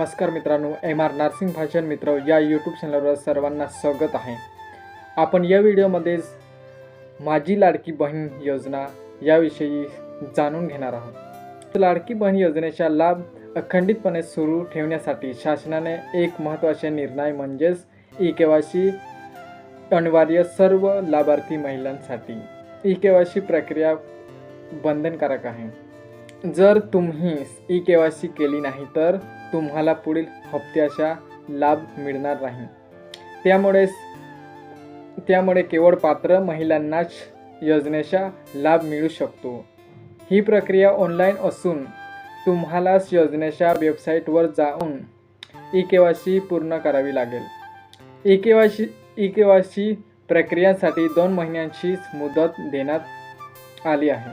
नमस्कार मित्रांनो M R nursing भाषण मित्र या यूट्यूब चॅनलवर सर्वांना स्वागत आहे. आपण या व्हिडिओमध्ये माझी लाडकी बहीण योजना याविषयी जाणून घेणार आहोत. लाडकी बहीण योजनेचा लाभ अखंडितपणे सुरू ठेवण्यासाठी शासनाने एक महत्त्वाचे निर्णय म्हणजेच ई केवायसी अनिवार्य सर्व लाभार्थी महिलांसाठी ई केवायसी प्रक्रिया बंधनकारक आहे. जर तुम्ही ई केवायसी केली नाही तर तुम्हाला पुढील हप्त्याचा लाभ मिळणार नाही. त्यामुळेच त्यामुळे केवळ पात्र महिलांनाच योजनेचा लाभ मिळू शकतो. ही प्रक्रिया ऑनलाईन असून तुम्हालाच योजनेच्या वेबसाईटवर जाऊन ई के पूर्ण करावी लागेल. ई के ई के प्रक्रियांसाठी दोन महिन्यांचीच मुदत देण्यात आली आहे.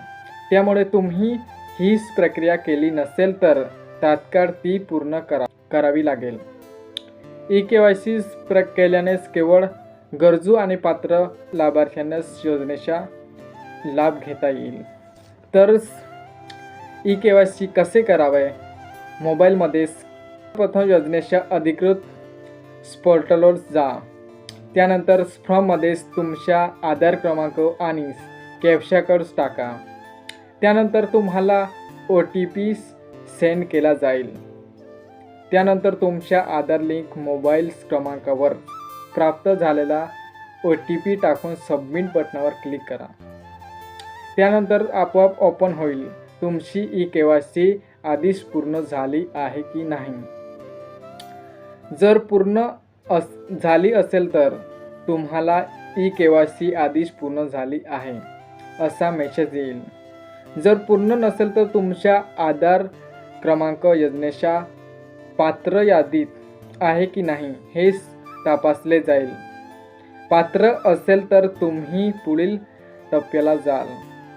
त्यामुळे तुम्ही हीच प्रक्रिया केली नसेल तर तात्काळ ती पूर्ण करा करावी लागेल. ई के वाय सी प्र केल्यानेच केवळ गरजू आणि पात्र लाभार्थ्यांनाच योजनेचा लाभ घेता येईल. तर ई के वाय सी कसे करावे? मोबाईलमध्ये प्रथम योजनेच्या अधिकृत पोर्टलवर जा. त्यानंतर फॉर्ममध्येच तुमच्या आधार क्रमांक आणि कॅप्शा टाका. त्यानंतर तुम्हाला ओ टी पी सेंड केला जाईल. त्यानंतर तुमच्या आधार लिंक मोबाईल क्रमांकावर प्राप्त झालेला ओ टी पी टाकून सबमिट बटनावर क्लिक करा. त्यानंतर आपोआप ओपन होईल. तुमची ई के वाय सी आधीच पूर्ण झाली आहे की नाही? जर पूर्ण अस झाली असेल तर तुम्हाला ई के वाय सी आधीच पूर्ण झाली आहे असा मेसेज येईल. जर पूर्ण नसेल तर तुमच्या आधार क्रमांक यज्ञेशा पात्र यादीत आहे की नाही हे तपासले जाईल. पात्र असेल तर तुम्ही पुढील टप्प्याला जाल.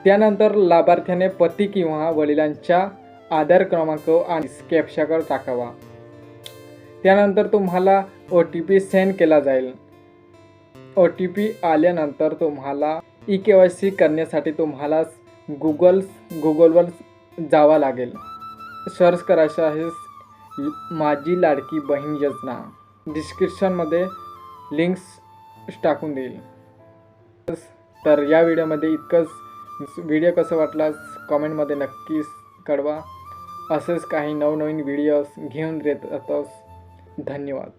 त्यानंतर लाभार्थ्याने पती किंवा वडिलांच्या आधार क्रमांक आणि कॅप्शाकर टाकावा. त्यानंतर तुम्हाला ओ टी पी सेंड केला जाईल. ओ टी पी आल्यानंतर तुम्हाला ई के वाय सी करण्यासाठी तुम्हाला गुगल गुगलवर जावा लागेल. सर्च करायचं आहे. माझी लाडकी बहीण योजना. डिस्क्रिप्शनमध्ये लिंक्स टाकून देईल. तर या व्हिडिओमध्ये इतकंच. व्हिडिओ कसं वाटलास कमेंटमध्ये नक्कीच कळवा. असेच काही नवनवीन व्हिडिओज घेऊन देत असतोस. धन्यवाद.